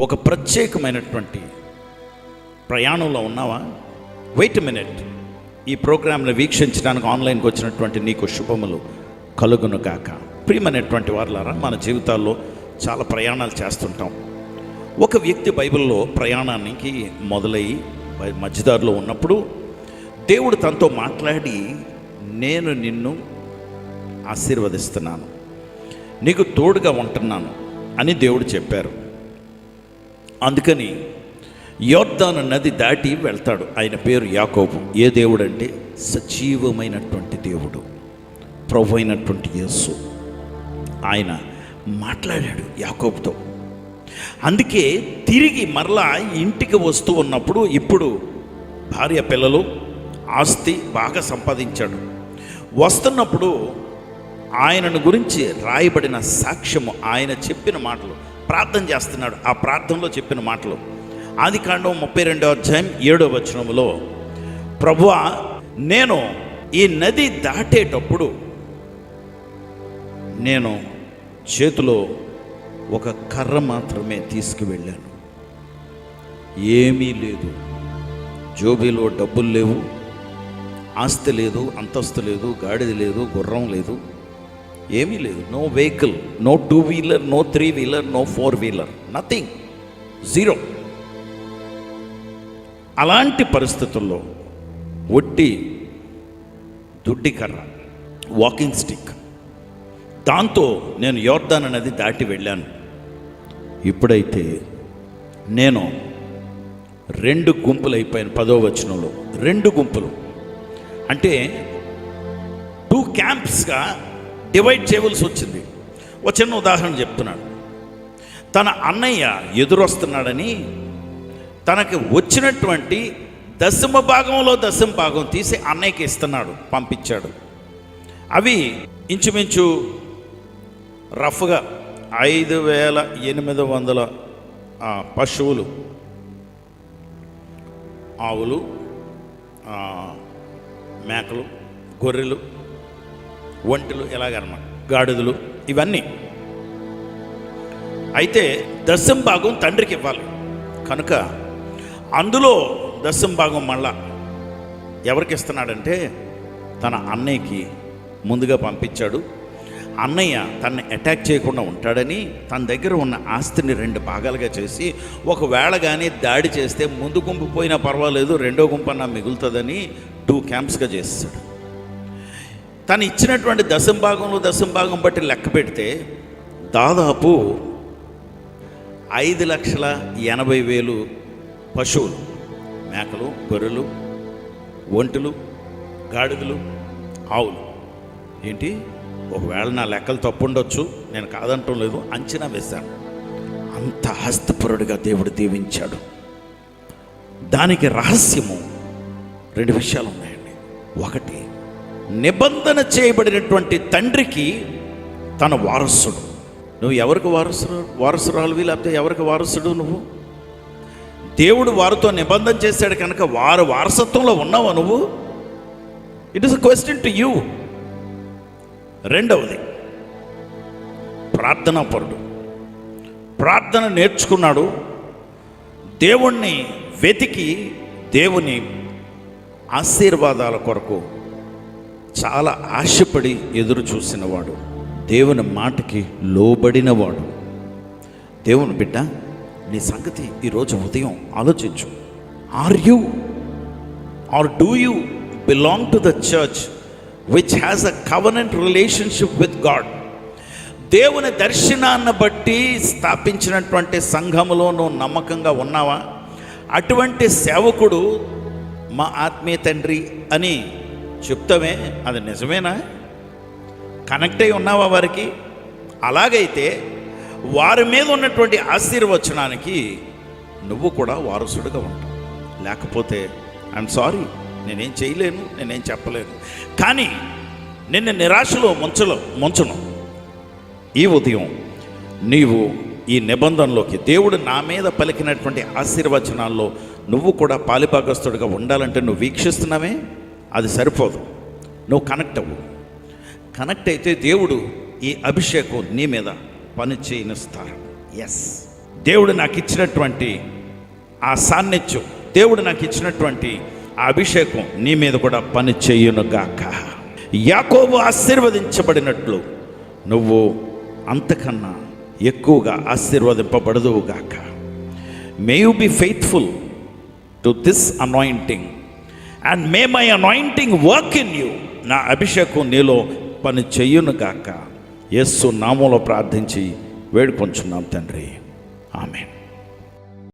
ఒక ప్రత్యేకమైనటువంటి ప్రయాణంలో ఉన్నావా? వెయిట్ మినిట్ ఈ ప్రోగ్రామ్ని వీక్షించడానికి ఆన్లైన్కి వచ్చినటువంటి నీకు శుభములు కలుగును కాక ప్రియమైనటువంటి వారులారా మన జీవితాల్లో చాలా ప్రయాణాలు చేస్తుంటాం. ఒక వ్యక్తి బైబిల్లో ప్రయాణానికి మొదలయ్యి మధ్యదారిలో ఉన్నప్పుడు దేవుడు తనతో మాట్లాడి నేను నిన్ను ఆశీర్వదిస్తున్నాను. నీకు తోడుగా ఉంటున్నాను అని దేవుడు చెప్పారు. అందుకని యోర్దాను నది దాటి వెళ్తాడు. ఆయన పేరు యాకోబు. ఏ దేవుడు అంటే సజీవమైనటువంటి దేవుడు. ప్రభు అయినటువంటి యేసు. ఆయన మాట్లాడాడు యాకోబుతో. అందుకే తిరిగి మరలా ఇంటికి వస్తూ ఉన్నప్పుడు ఇప్పుడు భార్య పిల్లలు ఆస్తి బాగా సంపాదించాడు. వస్తున్నప్పుడు ఆయనను గురించి రాయబడిన సాక్ష్యము ఆయన చెప్పిన మాటలు ప్రార్థన చేస్తున్నాడు. ఆ ప్రార్థనలో చెప్పిన మాటలు. ఆది కాండం ముప్పై రెండో అధ్యాయం ఏడో వచనంలో ప్రభువా నేను ఈ నది దాటేటప్పుడు నేను చేతిలో ఒక కర్ర మాత్రమే తీసుకువెళ్ళాను. ఏమీ లేదు. జోబీలో డబ్బులు లేవు. ఆస్తి లేదు అంతస్తు లేదు గాడిద లేదు గుర్రం లేదు. ఏమీ లేదు. No vehicle no two wheeler no three wheeler no four wheeler nothing zero అలాంటి పరిస్థితుల్లో ఒట్టి దుడ్డి కర్ర వాకింగ్ స్టిక్ దాంతో నేను యోర్దాన్ అనేది దాటి వెళ్ళాను. ఇప్పుడైతే నేను రెండు గుంపులు అయిపోయాను పదో వచనంలో. రెండు గుంపులు. అంటే టూ క్యాంప్స్గా డివైడ్ చేయవలసి వచ్చింది. ఒక చిన్న ఉదాహరణ చెప్తున్నాడు తన అన్నయ్య ఎదురొస్తున్నాడని తనకి వచ్చినటువంటి దశమ భాగంలో దశమ భాగం తీసి అన్నయ్యకి ఇస్తున్నాడు పంపించాడు. అవి ఇంచుమించు రఫ్గా ఐదు వేల ఎనిమిది వందల పశువులు ఆవులు మేకలు గొర్రెలు ఒంటెలు ఎలాగనమాట? గాడిదలు ఇవన్నీ. అయితే దశం భాగం తండ్రికి ఇవ్వాలి. కనుక అందులో దశం భాగం మళ్ళా ఎవరికి ఇస్తున్నాడంటే తన అన్నయ్యకి ముందుగా పంపించాడు. అన్నయ్య తనని అటాక్ చేయకుండా ఉంటాడని తన దగ్గర ఉన్న ఆస్తిని రెండు భాగాలుగా చేసి ఒకవేళ కానీ దాడి చేస్తే ముందు గుంపు పోయినా పర్వాలేదు రెండో గుంపు అన్నా మిగులుతుందని టూ క్యాంప్స్గా చేస్తాడు. తను ఇచ్చినటువంటి దశం భాగంలో దశం భాగం బట్టి లెక్క పెడితే దాదాపు ఐదు లక్షల ఎనభై వేలు పశువులు మేకలు గొర్రెలు ఒంటెలు గాడిదలు ఆవులు. ఏంటి? ఒకవేళ నా లెక్కలు తప్పు ఉండొచ్చు నేను కాదంటం లేదు అంచనా వేశాను. అంత హస్తపరుడిగా దేవుడు దీవించాడు. దానికి రహస్యము రెండు విషయాలు ఉన్నాయండి. ఒకటి నిబంధన చేయబడినటువంటి తండ్రికి తన వారసుడు. నువ్వు ఎవరికి వారసుడు? వారసురాలువి లేకపోతే ఎవరికి వారసుడు నువ్వు? దేవుడు వారితో నిబంధన చేశాడు కనుక వారు వారసత్వంలో ఉన్నావా నువ్వు? It is a question to you రెండవది ప్రార్థనా పరుడు. ప్రార్థన నేర్చుకున్నాడు. దేవుణ్ణి వెతికి దేవుని ఆశీర్వాదాల కొరకు చాలా ఆశపడి ఎదురు చూసినవాడు దేవుని మాటకి లోబడినవాడు. దేవుని బిడ్డ నీ సంగతి ఈరోజు ఉదయం ఆలోచించు. Are you are do you belong to the church which has a covenant relationship with God దేవుని దర్శనాన్ని బట్టి స్థాపించినటువంటి సంఘములో నువ్వు నమ్మకంగా ఉన్నావా? అటువంటి సేవకుడు మా ఆత్మీయ తండ్రి అని చెప్తామే అది నిజమేనా? కనెక్ట్ అయి ఉన్నావా వారికి? అలాగైతే వారి మీద ఉన్నటువంటి ఆశీర్వచనానికి నువ్వు కూడా వారసుడిగా ఉంటావు లేకపోతే ఐఎమ్ సారీ నేనేం చేయలేను నేనేం చెప్పలేను. కానీ నిన్ను నిరాశలో ముంచలో ముంచను. ఈ ఉదయం నీవు ఈ నిబంధనలోకి దేవుడు నా మీద పలికినటువంటి ఆశీర్వచనాల్లో నువ్వు కూడా పాలిభాగస్తుడిగా ఉండాలంటే నువ్వు వీక్షిస్తున్నావే? అది సరిపోదు. నువ్వు కనెక్ట్ అవ్వు. కనెక్ట్ అయితే దేవుడు ఈ అభిషేకం నీ మీద పని చేయనిస్తారు. ఎస్ దేవుడు నాకు ఇచ్చినటువంటి ఆ సాన్నిధ్యం దేవుడు నాకు ఇచ్చినటువంటి ఆ అభిషేకం నీ మీద కూడా పని చేయునుగాక యాకోబు ఆశీర్వదించబడినట్లు నువ్వు అంతకన్నా ఎక్కువగా ఆశీర్వదింపబడదువుగాక may you be faithful to this anointing and may my anointing work in you నా అభిషేకం నీలో పని చెయ్యునుగాక యస్సు నామంలో ప్రార్థించి వేడుకొంచున్నాం తండ్రి. ఆమెను.